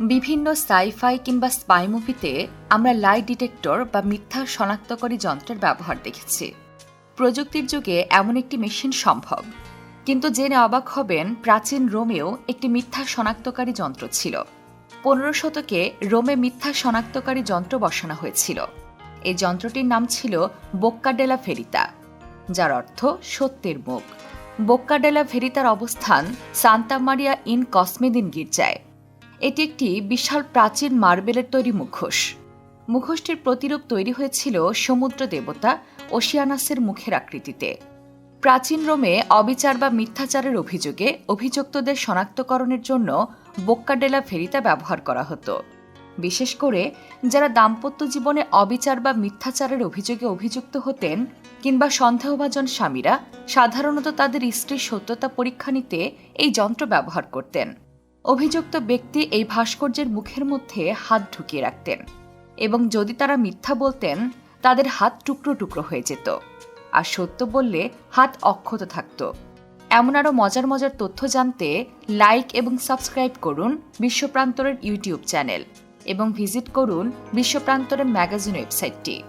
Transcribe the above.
বিভিন্ন সাইফাই কিংবা স্পাই মুভিতে আমরা লাই ডিটেক্টর বা মিথ্যা শনাক্তকারী যন্ত্রের ব্যবহার দেখেছি। প্রযুক্তির যুগে এমন একটি মেশিন সম্ভব। কিন্তু জেনে অবাক হবেন, প্রাচীন রোমেও একটি মিথ্যা শনাক্তকারী যন্ত্র ছিল। পনেরো শতকে রোমে মিথ্যা শনাক্তকারী যন্ত্র বসানো হয়েছিল। এই যন্ত্রটির নাম ছিল বোক্কাডেলা ফেরিতা যার অর্থ সত্যের মুখ। বোক্কাডেলা ফেরিতার অবস্থান সান্তা মারিয়া ইন কসমেদিন গির্জায়। এটি একটি বিশাল প্রাচীন মার্বেলের তৈরি মুখোশ। মুখোশটির প্রতিরূপ তৈরি হয়েছিল সমুদ্র দেবতা ওশিয়ানাসের মুখের আকৃতিতে। প্রাচীন রোমে অবিচার বা মিথ্যাচারের অভিযোগে অভিযুক্তদের শনাক্তকরণের জন্য বোক্কাডেলা ফেরিতা ব্যবহার করা হতো। বিশেষ করে যারা দাম্পত্য জীবনে অবিচার বা মিথ্যাচারের অভিযোগে অভিযুক্ত হতেন কিংবা সন্দেহভাজন স্বামীরা, সাধারণত তাদের স্ত্রীর সত্যতা পরীক্ষা নিতে এই যন্ত্র ব্যবহার করতেন। অভিযুক্ত ব্যক্তি এই ভাস্কর্যের মুখের মধ্যে হাত ঢুকিয়ে রাখতেন এবং যদি তারা মিথ্যা বলতেন, তাদের হাত টুকরো টুকরো হয়ে যেত। আর সত্য বললে হাত অক্ষত থাকত। এমন আরও মজার মজার তথ্য জানতে লাইক এবং সাবস্ক্রাইব করুন বিশ্বপ্রান্তরের ইউটিউব চ্যানেল এবং ভিজিট করুন বিশ্বপ্রান্তরের ম্যাগাজিন ওয়েবসাইটটি।